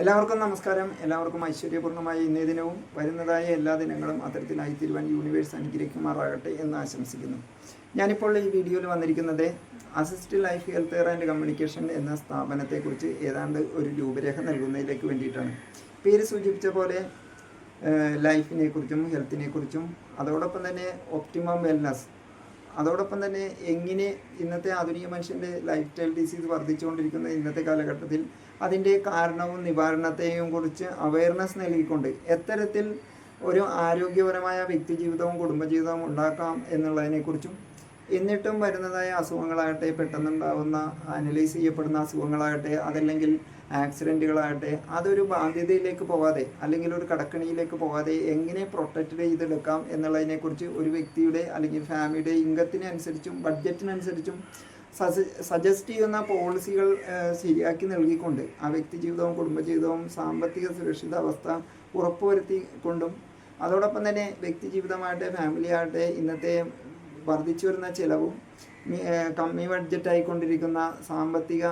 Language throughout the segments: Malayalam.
എല്ലാവർക്കും നമസ്കാരം. എല്ലാവർക്കും ഐശ്വര്യപൂർണമായ ഇന്നേ ദിനവും വരുന്നതായ എല്ലാ ദിനങ്ങളും അത്തരത്തിലായി തീരുവാൻ യൂണിവേഴ്സ് അനുഗ്രഹിക്കുമാറാകട്ടെ എന്ന് ആശംസിക്കുന്നു. ഞാനിപ്പോൾ ഈ വീഡിയോയിൽ വന്നിരിക്കുന്നത് assist life health care and communication എന്ന സ്ഥാപനത്തെക്കുറിച്ച് ഏതാണ്ട് ഒരു രൂപരേഖ നൽകുന്നതിലേക്ക് വേണ്ടിയിട്ടാണ്. പേര് സൂചിപ്പിച്ച പോലെ ലൈഫിനെക്കുറിച്ചും ഹെൽത്തിനെക്കുറിച്ചും ഹെൽത്തിനെ കുറിച്ചും അതോടൊപ്പം തന്നെ ഒപ്റ്റിമം വെൽനസ് അതോടൊപ്പം തന്നെ എങ്ങനെ ഇന്നത്തെ ആധുനിക മനുഷ്യന്റെ ലൈഫ് സ്റ്റൈൽ ഡിസീസ് വർദ്ധിച്ചുകൊണ്ടിരിക്കുന്ന ഇന്നത്തെ കാലഘട്ടത്തിൽ അതിന്റെ കാരണവും നിവാരണത്തെയും കുറിച്ച് അവയർനെസ് നൽകിക്കൊണ്ട് എത്തരത്തിൽ ഒരു ആരോഗ്യപരമായ വ്യക്തി ജീവിതവും കുടുംബജീവിതവും ഉണ്ടാക്കാം എന്നുള്ളതിനെക്കുറിച്ചും എന്നിട്ടും വരുന്നതായ അസുഖങ്ങളാകട്ടെ പെട്ടെന്നുണ്ടാവുന്ന അനലൈസ് ചെയ്യപ്പെടുന്ന അസുഖങ്ങളാകട്ടെ അതല്ലെങ്കിൽ ആക്സിഡന്റുകളാകട്ടെ അതൊരു ബാധ്യതയിലേക്ക് പോകാതെ അല്ലെങ്കിൽ ഒരു കടക്കണിയിലേക്ക് പോകാതെ എങ്ങനെ പ്രൊട്ടക്റ്റ് ചെയ്തെടുക്കാം എന്നുള്ളതിനെക്കുറിച്ച് ഒരു വ്യക്തിയുടെ അല്ലെങ്കിൽ ഫാമിലിയുടെ ഇൻകത്തിനനുസരിച്ചും ബഡ്ജറ്റിനനുസരിച്ചും സജസ്റ്റ് ചെയ്യുന്ന പോളിസികൾ ശരിയാക്കി നൽകിക്കൊണ്ട് ആ വ്യക്തി ജീവിതവും കുടുംബജീവിതവും സാമ്പത്തിക സുരക്ഷിത അവസ്ഥ ഉറപ്പുവരുത്തിക്കൊണ്ടും അതോടൊപ്പം തന്നെ വ്യക്തി ജീവിതമാകട്ടെ ഫാമിലി ആകട്ടെ ഇന്നത്തെ വർദ്ധിച്ചു വരുന്ന ചിലവും കമ്മി ബഡ്ജറ്റായിക്കൊണ്ടിരിക്കുന്ന സാമ്പത്തിക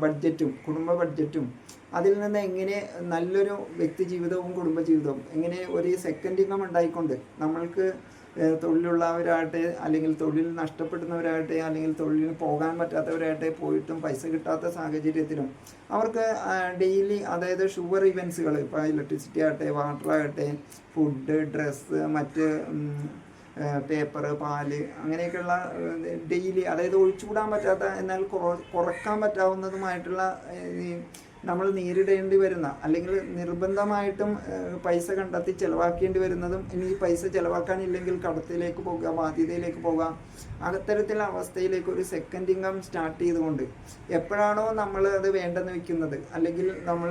ബഡ്ജറ്റും കുടുംബ ബഡ്ജറ്റും അതിൽ നിന്ന് എങ്ങനെ നല്ലൊരു വ്യക്തി ജീവിതവും കുടുംബ ജീവിതവും എങ്ങനെ ഒരു സെക്കൻഡ് ഇൻകം ഉണ്ടായിക്കൊണ്ട് നമ്മൾക്ക് തൊഴിലുള്ളവരാകട്ടെ അല്ലെങ്കിൽ തൊഴിൽ നഷ്ടപ്പെടുന്നവരാകട്ടെ അല്ലെങ്കിൽ തൊഴിലിന് പോകാൻ പറ്റാത്തവരാകട്ടെ പോയിട്ടും പൈസ കിട്ടാത്ത സാഹചര്യത്തിലും അവർക്ക് ഡെയിലി അതായത് ഷുഗർ ഇവൻസുകൾ ഇപ്പോൾ ഇലക്ട്രിസിറ്റി ആകട്ടെ വാട്ടർ ആകട്ടെ ഫുഡ് ഡ്രസ്സ് മറ്റ് പേപ്പർ പാൽ അങ്ങനെയൊക്കെയുള്ള ഡെയിലി അതായത് ഒഴിച്ചുകൂടാൻ പറ്റാത്ത എന്നാൽ കുറയ്ക്കാൻ പറ്റാവുന്നതുമായിട്ടുള്ള നമ്മൾ നേരിടേണ്ടി വരുന്ന അല്ലെങ്കിൽ നിർബന്ധമായിട്ടും പൈസ കണ്ടെത്തി ചിലവാക്കേണ്ടി വരുന്നതും ഇനി ഈ പൈസ ചിലവാക്കാനില്ലെങ്കിൽ കടത്തിലേക്ക് പോകുക ബാധ്യതയിലേക്ക് പോകാം. അത്തരത്തിലുള്ള അവസ്ഥയിലേക്ക് ഒരു സെക്കൻഡ് ഇൻകം സ്റ്റാർട്ട് ചെയ്തുകൊണ്ട് എപ്പോഴാണോ നമ്മൾ അത് വേണ്ടെന്ന് വെക്കുന്നത് അല്ലെങ്കിൽ നമ്മൾ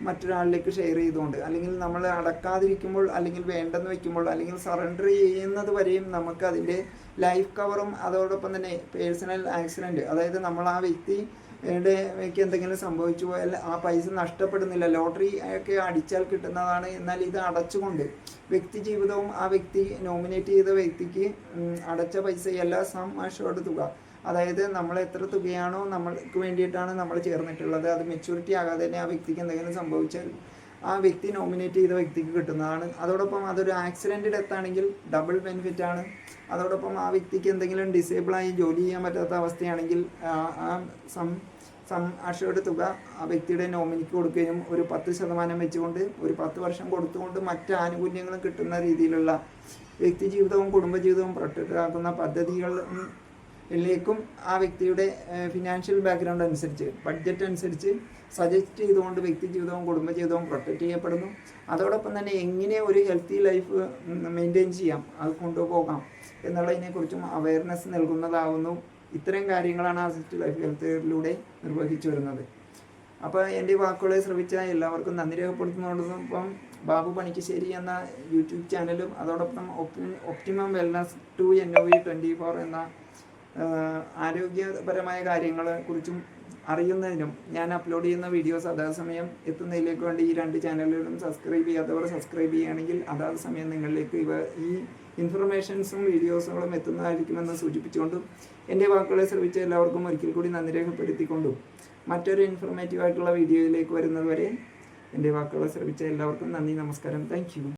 മറ്റൊരാളിലേക്ക് ഷെയർ ചെയ്തുകൊണ്ട് അല്ലെങ്കിൽ നമ്മൾ അടക്കാതിരിക്കുമ്പോൾ അല്ലെങ്കിൽ വേണ്ടെന്ന് വെക്കുമ്പോൾ അല്ലെങ്കിൽ സറണ്ടർ ചെയ്യുന്നത് വരെയും നമുക്ക് അതിന്റെ ലൈഫ് കവറും അതോടൊപ്പം തന്നെ പേഴ്സണൽ ആക്സിഡന്റ് അതായത് നമ്മൾ ആ വ്യക്തി ക്ക് എന്തെങ്കിലും സംഭവിച്ചു പോയാൽ ആ പൈസ നഷ്ടപ്പെടുന്നില്ല. ലോട്ടറി ഒക്കെ അടിച്ചാൽ കിട്ടുന്നതാണ്. എന്നാൽ ഇത് അടച്ചുകൊണ്ട് വ്യക്തി ജീവിതവും ആ വ്യക്തി നോമിനേറ്റ് ചെയ്ത വ്യക്തിക്ക് അടച്ച പൈസ എല്ലാ സം അഷോർഡ് തുക. അതായത് നമ്മൾ എത്ര തുകയാണോ നമ്മൾക്ക് വേണ്ടിയിട്ടാണ് നമ്മൾ ചേർന്നിട്ടുള്ളത്. അത് മെച്യൂരിറ്റി ആകാതെ തന്നെ ആ വ്യക്തിക്ക് എന്തെങ്കിലും സംഭവിച്ചാൽ ആ വ്യക്തി നോമിനേറ്റ് ചെയ്ത വ്യക്തിക്ക് കിട്ടുന്നതാണ്. അതോടൊപ്പം അതൊരു ആക്സിഡന്റ് ഡെത്ത് ആണെങ്കിൽ ഡബിൾ ബെനിഫിറ്റ് ആണ്. അതോടൊപ്പം ആ വ്യക്തിക്ക് എന്തെങ്കിലും ഡിസേബിളായി ജോലി ചെയ്യാൻ പറ്റാത്ത അവസ്ഥയാണെങ്കിൽ ആ സം സം അഷേർഡ് തുക ആ വ്യക്തിയുടെ നോമിനിക്ക് കൊടുക്കുകയും ഒരു പത്ത് ശതമാനം വെച്ചുകൊണ്ട് ഒരു പത്ത് വർഷം കൊടുത്തുകൊണ്ട് മറ്റ് ആനുകൂല്യങ്ങളും കിട്ടുന്ന രീതിയിലുള്ള വ്യക്തി ജീവിതവും കുടുംബജീവിതവും പ്രൊട്ടക്റ്റ് ആക്കുന്ന പദ്ധതികളിലേക്കും ആ വ്യക്തിയുടെ ഫിനാൻഷ്യൽ ബാക്ക്ഗ്രൗണ്ട് അനുസരിച്ച് ബഡ്ജറ്റ് അനുസരിച്ച് സജസ്റ്റ് ചെയ്തുകൊണ്ട് വ്യക്തി ജീവിതവും കുടുംബജീവിതവും പ്രൊട്ടക്റ്റ് ചെയ്യപ്പെടുന്നു. അതോടൊപ്പം തന്നെ എങ്ങനെ ഒരു ഹെൽത്തി ലൈഫ് മെയിന്റെയിൻ ചെയ്യാം അത് കൊണ്ടുപോകാം എന്നുള്ളതിനെക്കുറിച്ചും അവയർനെസ് നൽകുന്നതാവുന്നു. ഇത്തരം കാര്യങ്ങളാണ് അസിസ്റ്റ് ലൈഫ് ഹെൽത്തിലൂടെ നിർവഹിച്ചു വരുന്നത്. അപ്പോൾ എന്റെ വാക്കുകളെ ശ്രമിച്ച എല്ലാവർക്കും നന്ദി രേഖപ്പെടുത്തുന്നതോടൊപ്പം ബാബു പണിക്കശ്ശേരി എന്ന യൂട്യൂബ് ചാനലും അതോടൊപ്പം optimum wellness to N O V twenty four എന്ന ആരോഗ്യപരമായ കാര്യങ്ങളെ കുറിച്ചും അറിയുന്നതിനും ഞാൻ അപ്ലോഡ് ചെയ്യുന്ന വീഡിയോസ് അതാത് സമയം എത്തുന്നതിലേക്ക് വേണ്ടി ഈ രണ്ട് ചാനലുകളും സബ്സ്ക്രൈബ് ചെയ്യാത്തവർ സബ്സ്ക്രൈബ് ചെയ്യുകയാണെങ്കിൽ അതാത് സമയം നിങ്ങളിലേക്ക് ഇവ ഈ ഇൻഫർമേഷൻസും വീഡിയോസുകളും എത്തുന്നതായിരിക്കുമെന്ന് സൂചിപ്പിച്ചുകൊണ്ടും എന്റെ വാക്കുകളെ ശ്രമിച്ച എല്ലാവർക്കും ഒരിക്കൽ കൂടി നന്ദി രേഖപ്പെടുത്തിക്കൊണ്ടും മറ്റൊരു ഇൻഫർമേറ്റീവ് ആയിട്ടുള്ള വീഡിയോയിലേക്ക് വരുന്നതുവരെ എന്റെ വാക്കുകളെ ശ്രമിച്ച എല്ലാവർക്കും നന്ദി നമസ്കാരം. താങ്ക്